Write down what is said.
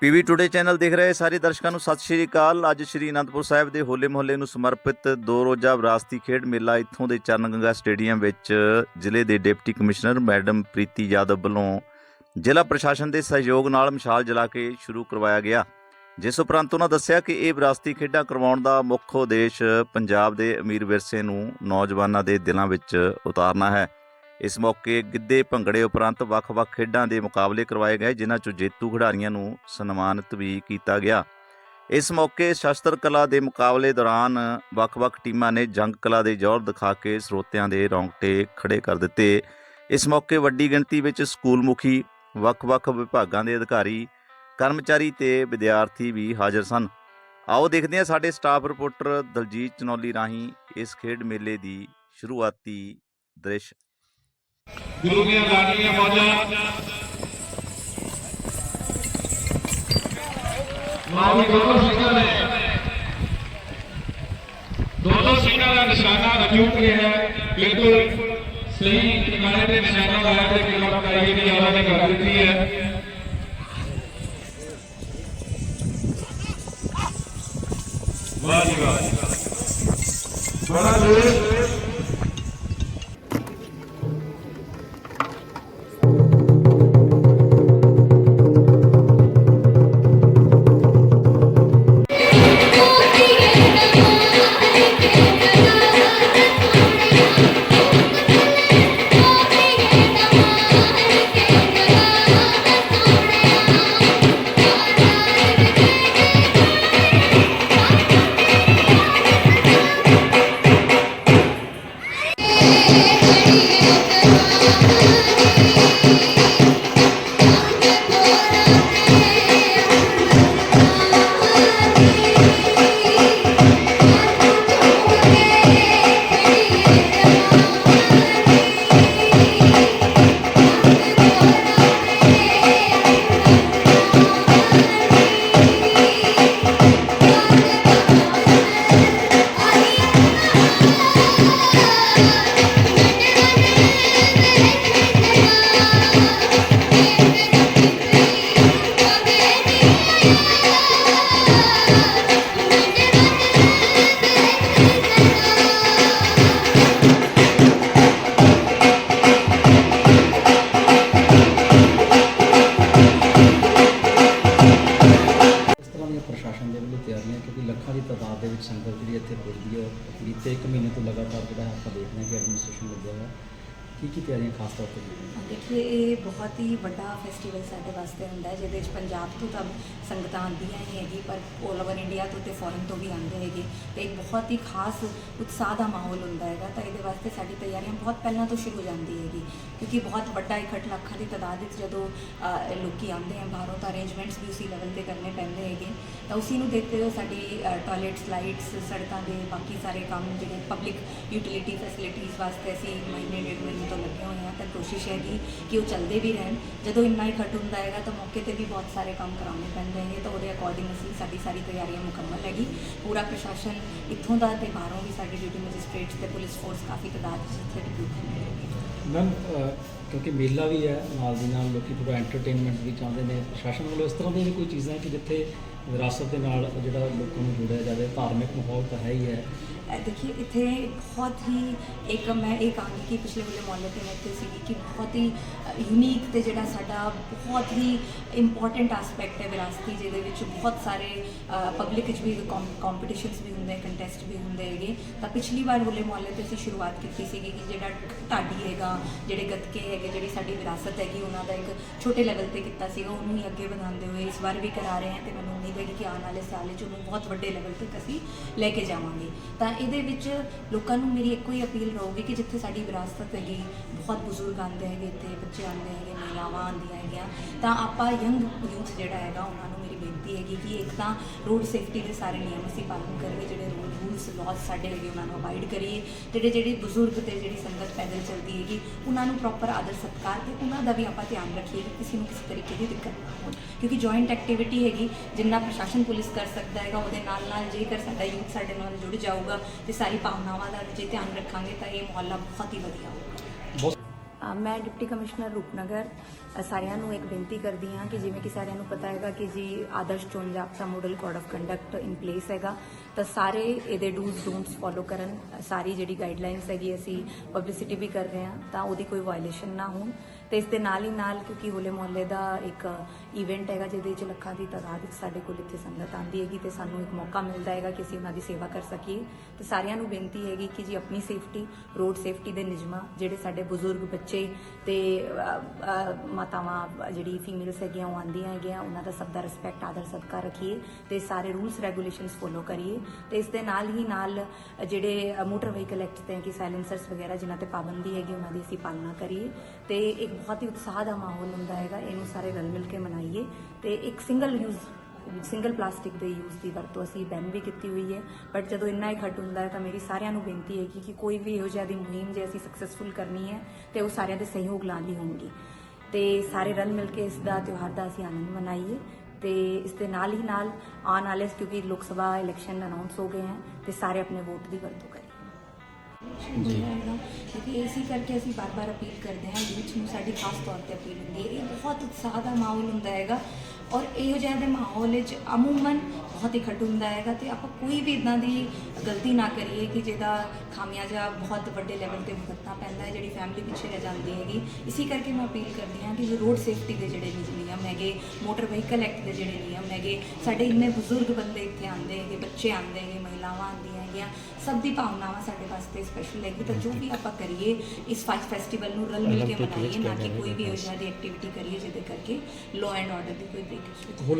PV today channel ਦੇਖ ਰਹੇ ਸਾਰੇ ਦਰਸ਼ਕਾਂ ਨੂੰ ਸਤਿ ਸ਼੍ਰੀ ਅਕਾਲ। ਅੱਜ ਸ਼੍ਰੀ ਅਨੰਦਪੁਰ ਸਾਹਿਬ ਦੇ ਹੋਲੇ ਮੁਹੱਲੇ ਨੂੰ ਸਮਰਪਿਤ ਦੋ ਰੋਜ਼ਾ ਵਿਰਾਸਤੀ ਖੇਡ ਮੇਲਾ ਇੱਥੋਂ ਦੇ ਚਰਨ ਗੰਗਾ ਸਟੇਡੀਅਮ ਵਿੱਚ ਜ਼ਿਲ੍ਹੇ ਦੇ deputy commissioner madam Preeti Yadav ਵੱਲੋਂ ਜ਼ਿਲ੍ਹਾ ਪ੍ਰਸ਼ਾਸਨ ਦੇ ਸਹਿਯੋਗ ਨਾਲ ਮਸ਼ਾਲ ਜਲਾ ਕੇ ਸ਼ੁਰੂ ਕਰਵਾਇਆ ਗਿਆ। ਜਿਸ ਉਪਰੰਤ ਉਹਨਾਂ ਦੱਸਿਆ ਕਿ ਇਹ ਵਿਰਾਸਤੀ ਖੇਡਾਂ ਕਰਵਾਉਣ ਦਾ ਮੁੱਖ ਉਦੇਸ਼ ਪੰਜਾਬ ਦੇ ਅਮੀਰ ਵਿਰਸੇ ਨੂੰ ਨੌਜਵਾਨਾਂ ਦੇ ਦਿਲਾਂ ਵਿੱਚ ਉਤਾਰਨਾ ਹੈ। ਇਸ ਮੌਕੇ ਗਿੱਧੇ, ਭੰਗੜੇ ਉਪਰੰਤ ਵੱਖ-ਵੱਖ ਖੇਡਾਂ ਦੇ ਮੁਕਾਬਲੇ ਕਰਵਾਏ ਗਏ, ਜਿਨ੍ਹਾਂ 'ਚੋਂ ਜੇਤੂ ਖਿਡਾਰੀਆਂ ਨੂੰ ਸਨਮਾਨਿਤ ਵੀ ਕੀਤਾ ਗਿਆ। ਇਸ ਮੌਕੇ ਸ਼ਸਤਰ ਕਲਾ ਦੇ ਮੁਕਾਬਲੇ ਦੌਰਾਨ ਵੱਖ-ਵੱਖ ਟੀਮਾਂ ਨੇ ਜੰਗ ਕਲਾ ਦੇ ਜ਼ੋਰ ਦਿਖਾ ਕੇ ਸਰੋਤਿਆਂ ਦੇ ਰੌਂਗਟੇ ਖੜੇ ਕਰ ਦਿੱਤੇ। ਇਸ ਮੌਕੇ ਵੱਡੀ ਗਿਣਤੀ ਵਿੱਚ ਸਕੂਲ ਮੁਖੀ ਵੱਖ-ਵੱਖ ਵਿਭਾਗਾਂ ਦੇ ਅਧਿਕਾਰੀ, ਕਰਮਚਾਰੀ ਤੇ ਵਿਦਿਆਰਥੀ ਵੀ ਹਾਜ਼ਰ ਸਨ। ਆਓ ਦੇਖਦੇ ਹਾਂ ਸਾਡੇ ਸਟਾਫ ਰਿਪੋਰਟਰ ਦਲਜੀਤ ਚਨੌਲੀ ਰਾਹੀਂ ਇਸ ਖੇਡ ਮੇਲੇ ਦੀ ਸ਼ੁਰੂਆਤੀ ਦ੍ਰਿਸ਼। ਗੁਰੂ ਦੀਆਂ ਲਾਡੀਆਂ ਮੌਜਾਂ ਮਾਵੀ ਦੋਨੋਂ ਸਿੰਘਾਂ ਨੇ ਦੋਨੋਂ ਸਿੰਘਾਂ ਦਾ ਨਿਸ਼ਾਨਾ ਅਚੂਕ ਰਿਹਾ ਹੈ ਬਿਲਕੁਲ ਸਹੀ ਟਿਕਾਣੇ ਤੇ ਨਿਸ਼ਾਨਾ ਲਾਇਆ ਤੇ ਕਿਲਾ ਕਰਾਈ ਦੀ ਆਵਾਜ਼ ਨੇ ਕਰ ਦਿੱਤੀ ਹੈ ਵਾਹ ਜੀ ਵਾਹ ਬੜਾ ਲੋਕ ਇਸ ਸੰਗਤ ਜਿਹੜੀ ਇੱਥੇ ਪੁੱਜਦੀ ਹੈ ਬੀਤੇ ਇੱਕ ਮਹੀਨੇ ਤੋਂ ਲਗਾਤਾਰ ਜਿਹੜਾ ਆਪਾਂ ਦੇਖ ਰਹੇ ਹਾਂ ਕਿ ਐਡਮਿਨਿਸਟ੍ਰੇਸ਼ਨ ਲੱਗਿਆ ਹੋਇਆ। ਕੀ ਕੀ ਤਿਆਰੀਆਂ ਖਾਸ ਤੌਰ ਤੇ ਜਿਹੜੀਆਂ ਦੇਖੀਏ ਇਹ ਬਹੁਤ ਹੀ ਵੱਡਾ ਫੈਸਟੀਵਲ ਸਾਡੇ ਵਾਸਤੇ ਹੁੰਦਾ ਹੈ ਜਿਹਦੇ ਵਿੱਚ ਪੰਜਾਬ ਤੋਂ ਤਾਂ ਸੰਗਤਾਂ ਆਉਂਦੀਆਂ ਹੀ ਹੈਗੀ ਪਰ 올 ਓਵਰ ਇੰਡੀਆ ਤੋਂ ਤੇ ਫੋਰਨ ਤੋਂ ਵੀ ਆਉਂਦੇ ਹੈਗੇ। ਤੇ ਇੱਕ ਬਹੁਤ ਹੀ ਖਾਸ ਉਤਸ਼ਾਹ ਦਾ ਮਾਹੌਲ ਹੁੰਦਾ ਹੈਗਾ ਤਾਂ ਇਹਦੇ ਵਾਸਤੇ ਸਾਡੀ ਤਿਆਰੀਆਂ ਬਹੁਤ ਪਹਿਲਾਂ ਤੋਂ ਸ਼ੁਰੂ ਹੋ ਜਾਂਦੀ ਹੈਗੀ ਕਿਉਂਕਿ ਬਹੁਤ ਵੱਡਾ ਇਕੱਠ ਲੱਖਾਂ ਦੀ ਤਾਦਾਦ ਵਿੱਚ ਜਦੋਂ ਅ, ਲੋਕੀ ਆਉਂਦੇ ਆ ਬਾਹਰੋਂ ਤਾਂ ਅਰੇਂਜਮੈਂਟਸ ਵੀ ਉਸੇ ਲੈਵਲ ਤੇ ਕਰਨੇ ਪੈਂਦੇ ਹੈਗੇ। ਤਾਂ ਉਸੇ ਨੂੰ ਦੇਖਦੇ ਹੋਏ ਸਾਡੀ ਟਾਇਲਟਸ ਲਾਈਟਸ ਸੜਕਾਂ ਦੇ ਬਾਕੀ ਸਾਰੇ ਕੰਮ ਜਿਹੜੇ ਪਬਲਿਕ ਯੂਟਿਲਿਟੀ ਫੈਸਿਲਿਟੀਜ਼ ਵਾਸਤੇ ਅਸੀਂ ਮਹੀਨੇ ਡੇਢ ਮਹੀਨੇ ਤੋਂ ਲੱਗੇ ਹੋਏ ਆ ਤਾਂ ਕੋਸ਼ਿਸ਼ ਹੈਗੀ ਕਿ ਉਹ ਚੱਲਦੇ ਵੀ ਰਹਿਣ। ਜਦੋਂ ਇੰਨਾ ਇਕੱਠ ਹੁੰਦਾ ਹੈਗਾ ਤਾਂ ਮੌਕੇ ਤੇ ਵੀ ਬਹੁਤ ਸਾਰੇ ਕੰਮ ਕਰਾਉਣੇ ਪੈਂਦੇ ਨੇ ਤਾਂ ਉਹਦੇ ਅਕੋਰਡਿੰਗ ਅਸੀਂ ਸਾਡੀ ਸਾਰੀ ਤਿਆਰੀਆਂ ਮੁਕੰਮਲ ਹੈਗੀ। ਪੂਰਾ ਪ੍ਰਸ਼ਾਸਨ ਇੱਥੋਂ ਦਾ ਤੇ ਬਾਹਰੋਂ ਵੀ ਸਾਡੀ ਡਿਊਟੀ ਮੈਜਿਸਟ੍ਰੇਟਸ ਤੇ ਪੁਲਿਸ ਫੋਰਸ ਕਾਫੀ ਤਾਦਾਦ ਵਿੱਚ ਇੱਥੇ ਡਿਪਿਊਟ ਹੁੰਦੀ ਮੈਮ ਕਿਉਂਕਿ ਮੇਲਾ ਵੀ ਹੈ ਨਾਲ ਦੀ ਨਾਲ ਲੋਕੀ ਪੂਰਾ ਐਂਟਰਟੇਨਮੈਂਟ ਵੀ ਚਾਹੁੰਦੇ ਨੇ। ਪ੍ਰਸ਼ਾਸਨ ਵੱਲੋਂ ਇਸ ਤਰ੍ਹਾਂ ਦੀਆਂ ਵੀ ਕੋਈ ਚੀਜ਼ਾਂ ਕਿ ਜਿੱਥੇ ਵਿਰਾਸਤ ਦੇ ਨਾਲ ਜਿਹੜਾ ਲੋਕਾਂ ਨੂੰ ਜੋੜਿਆ ਜਾਵੇ, ਧਾਰਮਿਕ ਮਾਹੌਲ ਤਾਂ ਹੈ ਹੀ ਹੈ। ਅਹ ਦੇਖिए ਇੱਥੇ ਬਹੁਤ ਹੀ ਇੱਕ ਮੈਂ ਇਹ ਕਹਾਂਗੀ ਕਿ ਪਿਛਲੇ ਵੇਲੇ ਮੁਹੱਲੇ ਤੇ ਮੈਂ ਇੱਥੇ ਸੀਗੀ ਕਿ ਬਹੁਤ ਹੀ ਯੂਨੀਕ ਤੇ ਜਿਹੜਾ ਸਾਡਾ ਬਹੁਤ ਹੀ ਇੰਪੋਰਟੈਂਟ ਐਸਪੈਕਟ ਹੈ ਵਿਰਾਸਤੀ, ਜਿਹਦੇ ਵਿੱਚ ਬਹੁਤ ਸਾਰੇ ਪਬਲਿਕ ਵਿੱਚ ਵੀ ਕੰਪੀਟੀਸ਼ਨਸ ਵੀ ਹੁੰਦੇ ਕੰਟੈਸਟ ਵੀ ਹੁੰਦੇ ਹੈਗੇ। ਤਾਂ ਪਿਛਲੀ ਵਾਰ ਹੋਲੇ ਮੁਹੱਲੇ ਤੇ ਅਸੀਂ ਸ਼ੁਰੂਆਤ ਕੀਤੀ ਸੀਗੀ ਕਿ ਜਿਹੜਾ ਢਾਡੀ ਹੈਗਾ, ਜਿਹੜੇ ਗੱਤਕੇ ਹੈਗੇ, ਜਿਹੜੀ ਸਾਡੀ ਵਿਰਾਸਤ ਹੈਗੀ, ਉਹਨਾਂ ਦਾ ਇੱਕ ਛੋਟੇ ਲੈਵਲ ਤੇ ਕੀਤਾ ਸੀਗਾ, ਉਹਨੂੰ ਹੀ ਅੱਗੇ ਵਧਾਉਂਦੇ ਹੋਏ ਇਸ ਵਾਰ ਕਿ ਆਉਣ ਵਾਲੇ ਸਾਲ 'ਚ ਉਹਨੂੰ ਬਹੁਤ ਵੱਡੇ ਲੈਵਲ ਤੱਕ ਅਸੀਂ ਲੈ ਕੇ ਜਾਵਾਂਗੇ। ਤਾਂ ਇਹਦੇ ਵਿੱਚ ਲੋਕਾਂ ਨੂੰ ਮੇਰੀ ਇੱਕੋ ਹੀ ਅਪੀਲ ਰਹੂਗੀ ਕਿ ਜਿੱਥੇ ਸਾਡੀ ਵਿਰਾਸਤ ਹੈਗੀ, ਬਹੁਤ ਬਜ਼ੁਰਗ ਆਉਂਦੇ ਹੈਗੇ ਇੱਥੇ, ਬੱਚੇ ਆਉਂਦੇ ਹੈਗੇ, ਮਹਿਲਾਵਾਂ ਆਉਂਦੀਆਂ ਹੈਗੀਆਂ, ਤਾਂ ਆਪਾਂ ਯੰਗ ਯੂਥ ਜਿਹੜਾ ਹੈਗਾ, ਉਹਨਾਂ ਨੂੰ ਮੇਰੀ ਬੇਨਤੀ ਹੈਗੀ ਕਿ ਇੱਕ ਤਾਂ ਰੋਡ ਸੇਫਟੀ ਦੇ ਸਾਰੇ ਨਿਯਮ ਅਸੀਂ ਪਾਲਣ ਕਰੀਏ ਜਿਹੜੇ ਰੋਡ ਰੂਲਸ ਲਾਜ਼ ਸਾਡੇ ਹੈਗੇ ਉਹਨਾਂ ਨੂੰ ਅਵਾਇਡ ਕਰੀਏ। ਜਿਹੜੇ ਜਿਹੜੇ ਬਜ਼ੁਰਗ ਤੇ ਜਿਹੜੀ ਸੰਗਤ ਪੈਦਲ ਚੱਲਦੀ ਹੈਗੀ, ਉਹਨਾਂ ਨੂੰ ਪ੍ਰੋਪਰ ਆਦਰ, ਸਤਿਕਾਰ ਤੇ ਉਹਨਾਂ ਦਾ ਵੀ ਆਪਾਂ ਧਿਆਨ ਰੱਖੀਏ ਕਿ ਕਿਸੇ ਨੂੰ ਕਿਸੇ ਤਰੀਕੇ ਦੀ ਦਿੱਕਤ ਨਾ ਹੋਵੇ। ਕਿਉਂਕਿ ਜੁਆਇੰਟ ਐਕਟੀਵਿਟੀ ਹੈਗੀ, ਜਿੰਨਾ ਪ੍ਰਸ਼ਾਸਨ ਪੁਲਿਸ ਕਰ ਸਕਦਾ ਹੈਗਾ, ਉਹਦੇ ਨਾਲ ਨਾਲ ਜੇਕਰ ਸਾਡਾ ਯੂਥ ਸਾਡੇ ਨਾਲ ਜੁੜ ਜਾਊਗਾ ਤੇ ਸਾਰੀ ਭਾਵਨਾਵਾਂ ਦਾ ਜੇ ਧਿਆਨ ਰੱਖਾਂਗੇ ਤਾਂ ਇਹ ਮੁਹੱਲਾ ਬਹੁਤ ਹੀ ਵਧੀਆ ਹੋਊਗਾ। ਮੈਂ ਡਿਪਟੀ ਕਮਿਸ਼ਨਰ ਰੂਪਨਗਰ ਸਾਰਿਆਂ ਨੂੰ ਇੱਕ ਬੇਨਤੀ ਕਰਦੀ ਹਾਂ ਕਿ ਜਿਵੇਂ ਕਿ ਸਾਰਿਆਂ ਨੂੰ ਪਤਾ ਹੈਗਾ ਕਿ ਜੀ ਆਦਰਸ਼ ਚੋਣ ਜਾਬਤਾ model code of conduct in place ਹੈਗਾ, ਤਾਂ ਸਾਰੇ ਇਹਦੇ ਡੂਜ਼ ਡੋਨਟਸ ਫੋਲੋ ਕਰਨ, ਸਾਰੀ ਜਿਹੜੀ ਗਾਈਡਲਾਈਨਸ ਹੈਗੀ ਅਸੀਂ ਪਬਲਿਸਿਟੀ ਵੀ ਕਰ ਰਹੇ ਹਾਂ, ਤਾਂ ਉਹਦੀ ਕੋਈ ਵਾਇਲੇਸ਼ਨ ਨਾ ਹੋਣ। ਤੇ ਇਸ ਦੇ ਨਾਲ ਹੀ ਨਾਲ ਕਿਉਂਕਿ ਹੋਲੇ ਮੁਹੱਲੇ ਦਾ ਇੱਕ ਇਵੈਂਟ ਹੈਗਾ ਜਿਹਦੇ ਵਿੱਚ ਲੱਖਾਂ ਦੀ ਤਾਦਾਦ ਵਿੱਚ ਸਾਡੇ ਕੋਲ ਇੱਥੇ ਸੰਗਤ ਆਂਦੀ ਹੈਗੀ ਤੇ ਸਾਨੂੰ ਇੱਕ ਮੌਕਾ ਮਿਲਦਾ ਹੈਗਾ ਕਿ ਅਸੀਂ ਉਹਨਾਂ ਦੀ ਸੇਵਾ ਕਰ ਸਕੀਏ। ਤੇ ਸਾਰਿਆਂ ਨੂੰ ਬੇਨਤੀ ਹੈਗੀ ਕਿ ਜੀ ਆਪਣੀ ਸੇਫਟੀ ਰੋਡ ਸੇਫਟੀ ਦੇ ਨਿਯਮਾਂ ਜਿਹੜੇ ਸਾਡੇ ਬਜ਼ੁਰਗ ਬੱਚੇ ਤੇ ਮਾਤਾਵਾਂ, ਜਿਹੜੀ ਫੀਮੇਲਸ ਹੈਗੀਆਂ ਉਹ ਆਂਦੀਆਂ ਹੈਗੀਆਂ, ਉਹਨਾਂ ਦਾ ਸਭ ਦਾ ਰਿਸਪੈਕਟ ਆਦਰ, ਸਤਿਕਾਰ ਰੱਖੀਏ ਤੇ ਸਾਰੇ ਰੂਲਸ ਰੈਗੂਲੇਸ਼ਨਸ ਫੋਲੋ ਕਰੀਏ। ਤੇ ਇਸ ਦੇ ਨਾਲ ਹੀ ਨਾਲ ਜਿਹੜੇ ਮੋਟਰ ਵਹੀਕਲ ਐਕਟ ਤੇ ਕਿ ਸਾਇਲੈਂਸਰਸ ਵਗੈਰਾ ਜਿਨ੍ਹਾਂ ਤੇ ਪਾਬੰਦੀ ਹੈਗੀ, ਉਹਨਾਂ ਦੀ ਅਸੀਂ ਪਾਲਣਾ ਕਰੀਏ। ਤੇ ਇੱਕ ਬਹੁਤ ਹੀ ਉਤਸ਼ਾਹ ਦਾ ਮਾਹੌਲ ਹੁੰਦਾ ਹੈਗਾ, ਇਹਨੂੰ ਸਾਰੇ ਰਲ ਮਿਲ ਕੇ ਮਨਾਈਏ। ਤੇ ਇੱਕ ਸਿੰਗਲ ਯੂਜ਼ ਸਿੰਗਲ ਪਲਾਸਟਿਕ ਦੇ ਯੂਜ਼ ਦੀ ਵਰਤੋਂ ਅਸੀਂ ਬੈਨ ਵੀ ਕੀਤੀ ਹੋਈ ਹੈ। ਬਟ ਜਦੋਂ ਇੰਨਾ ਇਕੱਠ ਹੁੰਦਾ ਹੈ ਤਾਂ ਮੇਰੀ ਸਾਰਿਆਂ ਨੂੰ ਬੇਨਤੀ ਹੈ ਕਿ ਕਿ ਕੋਈ ਵੀ ਇਹੋ ਜਿਹਾ ਦੀ ਮੁਹਿੰਮ ਜੇ ਅਸੀਂ ਸਕਸੈਸਫੁਲ ਕਰਨੀ ਹੈ, ਤੇ ਉਹ ਸਾਰਿਆਂ ਦੇ ਸਹਿਯੋਗ ਨਾਲ ਹੀ ਹੋਣਗੀ। ਤੇ ਸਾਰੇ ਰਲ ਮਿਲ ਕੇ ਇਸ ਦਾ ਤਿਉਹਾਰ ਦਾ ਅਸੀਂ ਆਨੰਦ ਮਨਾਈਏ ਤੇ ਇਸ ਦੇ ਨਾਲ ਹੀ ਨਾਲ ਆਉਣ ਵਾਲੇ, ਕਿਉਂਕਿ ਲੋਕ ਸਭਾ ਇਲੈਕਸ਼ਨ ਅਨਾਉਂਸ ਹੋ ਗਏ ਹਨ ਤੇ ਸਾਰੇ ਆਪਣੇ ਵੋਟ ਦੀ ਵਰਤੋਂ ਕਰੀਏ ਜੀ। ਕਿਉਂਕਿ ਇਸੇ ਕਰਕੇ ਅਸੀਂ ਬਾਰ-ਬਾਰ ਅਪੀਲ ਕਰਦੇ ਹਾਂ ਯੂਥ ਨੂੰ ਸਾਡੀ ਖਾਸ ਤੌਰ ਤੇ ਅਪੀਲ ਹੁੰਦੀ ਹੈ। ਇਹ ਬਹੁਤ ਉਤਸ਼ਾਹ ਦਾ ਮਾਹੌਲ ਹੁੰਦਾ ਹੈਗਾ ਔਰ ਇਹੋ ਜਿਹੇ ਦੇ ਮਾਹੌਲ ਵਿੱਚ ਅਮੂਮਨ ਬਹੁਤ ਇਕੱਠ ਹੁੰਦਾ ਹੈਗਾ ਤੇ ਆਪਾਂ ਕੋਈ ਵੀ ਇਦਾਂ ਦੀ ਗਲਤੀ ਨਾ ਕਰੀਏ ਕਿ ਜਿਹਦਾ ਖਾਮਿਆਜਾ ਬਹੁਤ ਵੱਡੇ ਲੈਵਲ ਤੇ ਭੁਗਤਣਾ ਪੈਂਦਾ ਹੈ, ਜਿਹੜੀ ਫੈਮਿਲੀ ਪਿੱਛੇ ਰਹਿ ਜਾਂਦੀ ਹੈਗੀ। ਇਸੇ ਕਰਕੇ ਮੈਂ ਅਪੀਲ ਕਰਦੀ ਹਾਂ ਕਿ ਰੋਡ ਸੇਫਟੀ ਦੇ ਜਿਹੜੇ ਨਿਯਮ ਹੈਗੇ ਮੋਟਰ ਵਹੀਕਲ ਐਕਟ ਦੇ ਜਿਹੜੇ ਨਿਯਮ ਹੈਗੇ, ਸਾਡੇ ਇੰਨੇ ਬਜ਼ੁਰਗ ਬੰਦੇ ਇੱਥੇ ਆਉਂਦੇ ਹੈਗੇ, ਬੱਚੇ ਆਉਂਦੇ ਹੈਗੇ, ਮਹਿਲਾਵਾਂ ਆਉਂਦੀਆਂ ਹੈਗੀਆਂ ਸਭ ਦੀ ਭਾਵਨਾਵਾਂ ਸਾਡੇ ਵਾਸਤੇ ਸਪੈਸ਼ਲ ਹੈਗੀ ਤਾਂ ਜੋ ਵੀ ਆਪਾਂ ਕਰੀਏ ਇਸ ਫਾਈਵ ਫੈਸਟੀਵਲ ਨੂੰ ਰਲ ਮਿਲ ਕੇ ਮਨਾਈਏ ਨਾ ਕਿ ਕੋਈ ਵੀ ਇਹੋ ਜਿਹੀ ਐਕਟੀਵਿਟੀ ਕਰੀਏ ਜਿਹਦੇ ਕਰਕੇ ਲਾਅ ਐਂਡ ਆਰਡਰ ਦੀ ਕੋਈ ਬ੍ਰੇਕੇਜ ਹੋ ਹੋਲਾ